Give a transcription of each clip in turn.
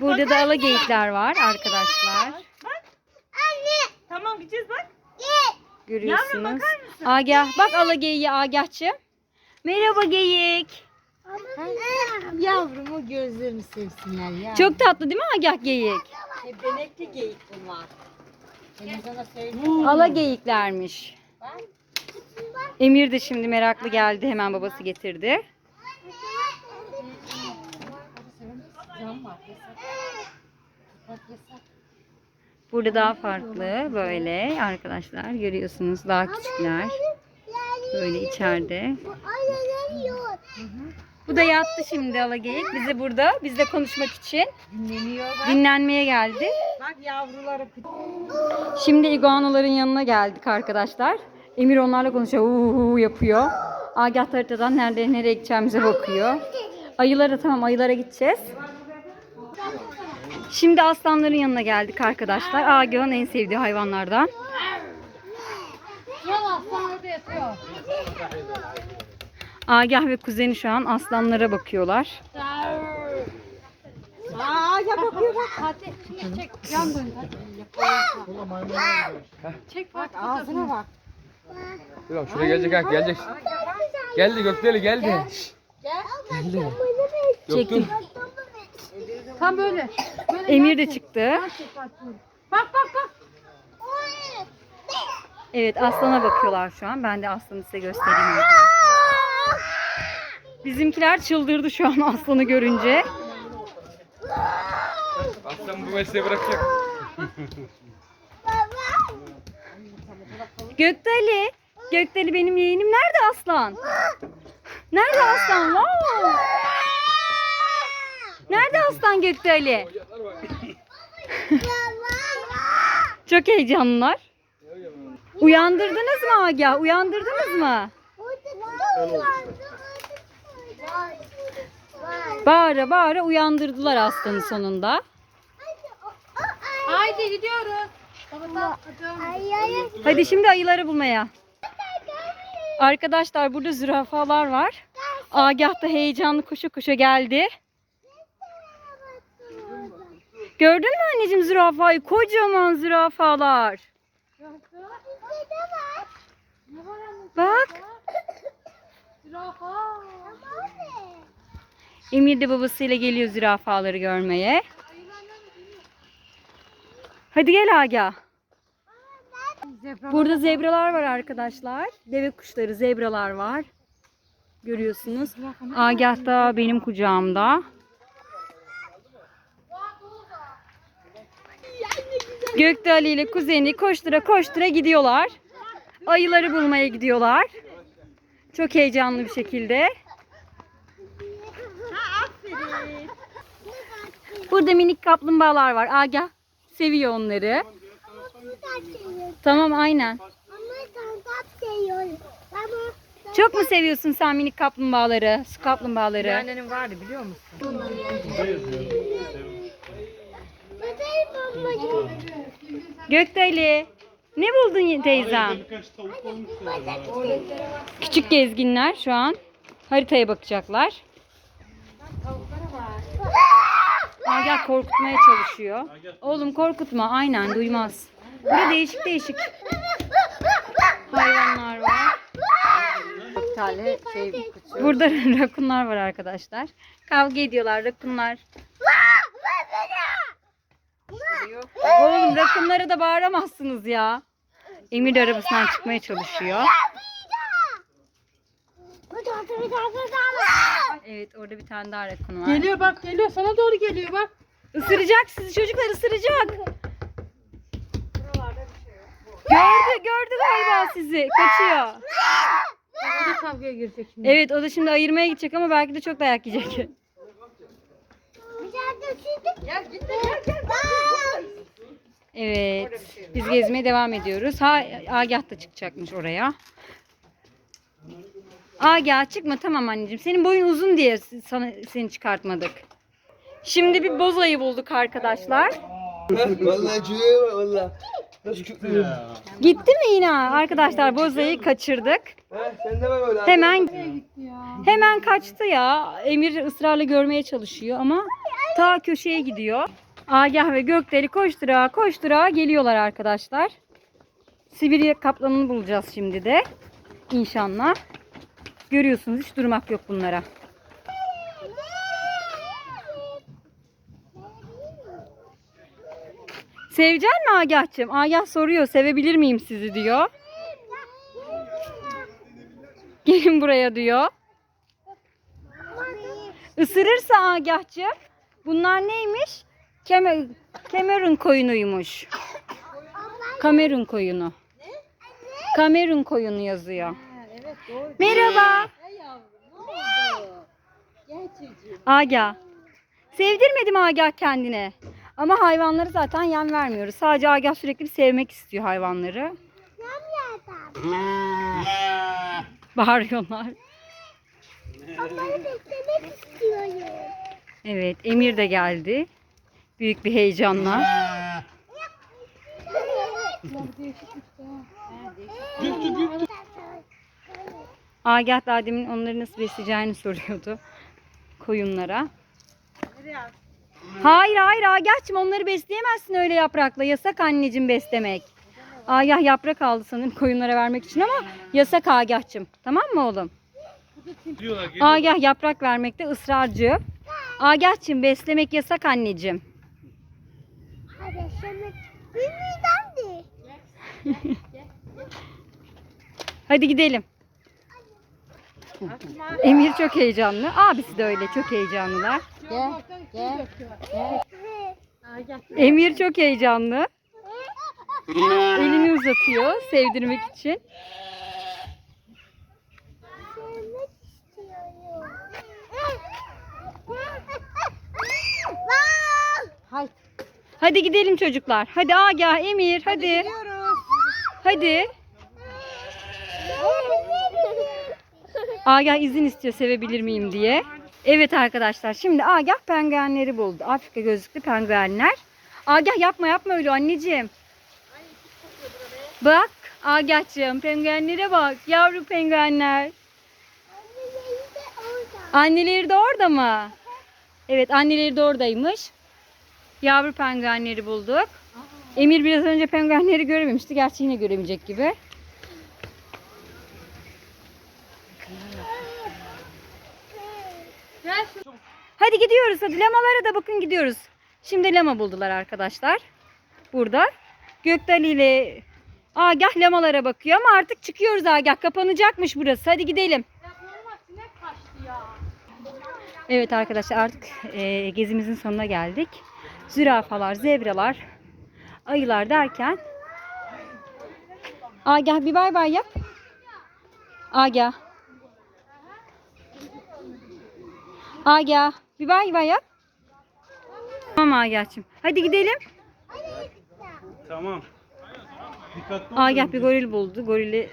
Burada da ala geyikler var arkadaşlar. Tamam gideceğiz bak. Görüyorsunuz. Agah. Bak ala geyiği Agah'cığım. Merhaba geyik. Yavrumu gözlerini sevsinler ya. Çok tatlı değil mi Agah geyik? E, benekli geyik bunlar. Ben sana söyleyeyim. Ala geyiklermiş. Emir de şimdi meraklı geldi. Hemen babası getirdi. Yasak. Yasak. Burada daha farklı böyle arkadaşlar görüyorsunuz daha küçükler. Böyle içeride. Bu da yattı şimdi alageyik. Bize burada bizle konuşmak için Dinleniyor bak. dinlenmeye geldi. Bak yavruları Şimdi iguanaların yanına geldik arkadaşlar. Emir onlarla konuşuyor. Uhu yapıyor. Agah haritadan nerede nereye gideceğimize bakıyor. Ayılara tamam ayılara gideceğiz. Şimdi aslanların yanına geldik arkadaşlar. Agah'ın en sevdiği hayvanlardan. Agah ve kuzeni şu an aslanlara bakıyorlar. Aa ya bakıyor bak. Hadi. Çek. Yan dön. Çek bak ağzına bak. Dur şuraya gelecek ha gelecek. Geldi Gökdeli geldi. Geldi. Çektim. Tam böyle. Emir de çıktı. Bak bak bak. Evet aslana bakıyorlar şu an. Ben de aslanı size göstereyim arkadaşlar. Bizimkiler çıldırdı şu an aslanı görünce. Aslan bu mesleği bırakacak. Gökdeli. Gökdeli benim yeğenim. Nerede aslan? Nerede aslan? Wow. Nerede aslan Gökdeli? Çok heyecanlılar. Uyandırdınız mı Agah? Uyandırdınız mı? Bağıra bağıra uyandırdılar aslanı sonunda. Haydi gidiyoruz. Hadi şimdi ayıları bulmaya. Arkadaşlar burada zürafalar var. Agah da heyecanlı koşu koşu geldi. Gördün mü anneciğim zürafayı? Kocaman zürafalar. Bak. Emir de babasıyla geliyor zürafaları görmeye. Hadi gel Agah. Burada zebralar var arkadaşlar. Deve kuşları, zebralar var. Görüyorsunuz. Agah da benim kucağımda. Gökte Ali ile kuzeni koştura koştura gidiyorlar. Ayıları bulmaya gidiyorlar. Çok heyecanlı bir şekilde. Burada minik kaplumbağalar var. Agah seviyor onları. Tamam aynen. Çok mu seviyorsun sen minik kaplumbağaları, su kaplumbağaları? Annenin vardı biliyor musun? Gökdeli, ne buldun teyzem? Küçük gezginler şu an haritaya bakacaklar. Agah korkutmaya çalışıyor. Oğlum korkutma, aynen duymaz. Burada değişik değişik hayvanlar var. Bir tane şey. Burada rakunlar var arkadaşlar. Kavga ediyorlar rakunlar. Oğlum rakunlara da bağıramazsınız ya. Emir de arabasından çıkmaya çalışıyor. Evet orada bir tane daha rakun var. Geliyor bak geliyor sana doğru geliyor bak. Isıracak sizi çocuklar ısıracak. Gördü gördü galiba sizi. Kaçıyor. O da kavgaya girecek şimdi. Evet o da şimdi ayırmaya gidecek ama belki de çok dayak yiyecek. Evet. Biz gezmeye devam ediyoruz. Ha Agah da çıkacakmış oraya. Agah çıkma tamam anneciğim. Senin boyun uzun diye sana seni çıkartmadık. Şimdi bir bozayı bulduk arkadaşlar. Vallahi çürüyor valla. Nasıl kütlüyor? Gitti mi yine? Arkadaşlar bozayı kaçırdık. Ha, sen de mi böyle? Hemen Hemen kaçtı ya. Emir ısrarla görmeye çalışıyor ama ta köşeye gidiyor. Agah ve Gökdeli koştura koştura geliyorlar arkadaşlar. Sibirya kaplanını bulacağız şimdi de. İnşallah. Görüyorsunuz hiç durmak yok bunlara. Sevecek mi Agah'cığım? Agah soruyor sevebilir miyim sizi diyor. Gelin buraya diyor. Isırırsa Agah'cığım bunlar neymiş? Kemer Kamerun koyunuymuş. Kamerun koyunu. Kamerun koyunu yazıyor. Evet doğru. Merhaba. Yavrum ne oldu? Gel çocuğum. Agah. Sevdirmedim Agah kendine. Ama hayvanları zaten yem vermiyoruz. Sadece Agah sürekli bir sevmek istiyor hayvanları. Bağırıyorlar. Onları beklemek istiyorum. Evet, Emir de geldi. Büyük bir heyecanla. Agah daha demin onları nasıl besleyeceğini soruyordu. Koyunlara. Hayır hayır Agah'cığım onları besleyemezsin öyle yaprakla. Yasak anneciğim beslemek. Agah yaprak aldı sanırım koyunlara vermek için ama yasak Agah'cığım. Tamam mı oğlum? Agah yaprak vermekte ısrarcı. Agah'cığım beslemek yasak anneciğim. De. Hadi gidelim. Emir çok heyecanlı. Abisi de öyle çok heyecanlılar. Gel gel. Emir çok heyecanlı. Elini uzatıyor sevdirmek için. Sevmek istiyorum. Haydi. Hadi gidelim çocuklar. Hadi Agah, Emir hadi. Gidiyoruz. Hadi. Agah izin istiyor sevebilir miyim diye. Evet arkadaşlar şimdi Agah penguenleri buldu. Afrika gözlüklü penguenler. Agah yapma yapma öyle anneciğim. Bak Agah'cığım penguenlere bak. Yavru penguenler. Anneleri de orada mı? Evet anneleri de oradaymış. Yavru penguenleri bulduk. Emir biraz önce penguenleri görememişti. Gerçi yine göremeyecek gibi. Hadi gidiyoruz. Hadi lamalara da bakın gidiyoruz. Şimdi lama buldular arkadaşlar. Burada. Gökdali ile Agah lamalara bakıyor ama artık çıkıyoruz Agah. Kapanacakmış burası. Hadi gidelim. Evet arkadaşlar artık e, gezimizin sonuna geldik. Zürafalar, zebralar, ayılar derken Agah bir bay bay yap. Agah. Agah bir bay bay yap. Tamam Agah'cığım. Hadi gidelim. Tamam. Agah bir goril buldu. Gorili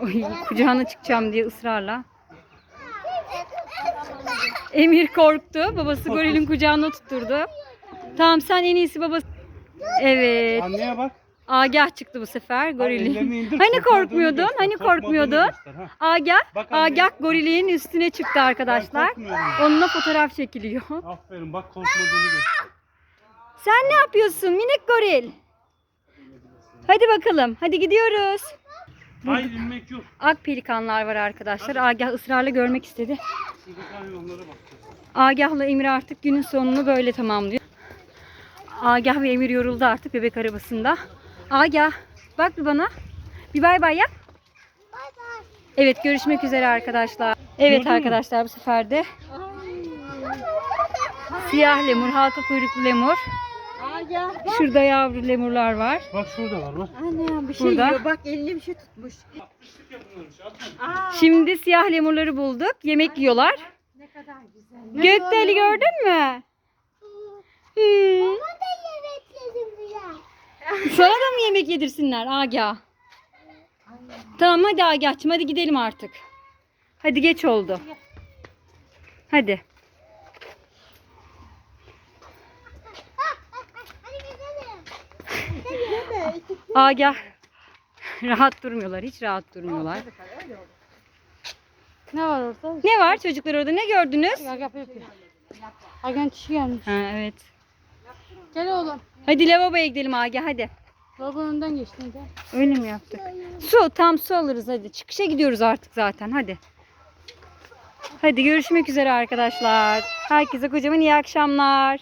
Oy, kucağına çıkacağım diye ısrarla. Emir korktu. Babası gorilin kucağına tutturdu. Tamam sen en iyisi babası. Evet. Anneye bak. Agah çıktı bu sefer gorilin. indir, Hani korkmuyordun? göster, Hani korkmuyordun? göster, ha. Agah, Bak. Agah gorilin üstüne çıktı arkadaşlar. Onunla fotoğraf çekiliyor. Aferin bak korkmadığını göster. Sen ne yapıyorsun minik goril? Hadi bakalım. Hadi gidiyoruz. Hayır inmek yok. Ak pelikanlar var arkadaşlar. Agah ısrarla görmek istedi. Şuradaki hayvanlara bakacağız. Agah'la Emir artık günün sonunu böyle tamamlıyor. Agah ve Emir yoruldu artık bebek arabasında. Agah bak bir bana. Bir bay bay yap. Evet görüşmek üzere arkadaşlar. Evet Gördün mü? arkadaşlar bu sefer de siyah lemur, halka kuyruklu lemur. Agah. Şurada yavru lemurlar var. Bak şurada var bak. Anne bir şey Burada. yiyor. Bak elini bir şey tutmuş. Şimdi siyah lemurları bulduk. Yemek yiyorlar. Ne kadar güzel. Gökdeli gördün mü? Hmm. Da yemek yedim biraz. Sana da mı yemek yedirsinler Agah? Tamam hadi Agah'cığım hadi gidelim artık. Hadi geç oldu. Hadi Agah. Rahat durmuyorlar. Hiç rahat durmuyorlar. Ne var orada? Ne var çocuklar orada ne gördünüz? Yap yap yap. Hakan kişi gelmiş. Ha, evet. Gel oğlum. Hadi lavaboya gidelim Agah hadi. Babanın önden geçtin gel. Öyle mi yaptık? Su tam su alırız hadi. Çıkışa gidiyoruz artık zaten hadi. Hadi görüşmek üzere arkadaşlar. Herkese kocaman iyi akşamlar.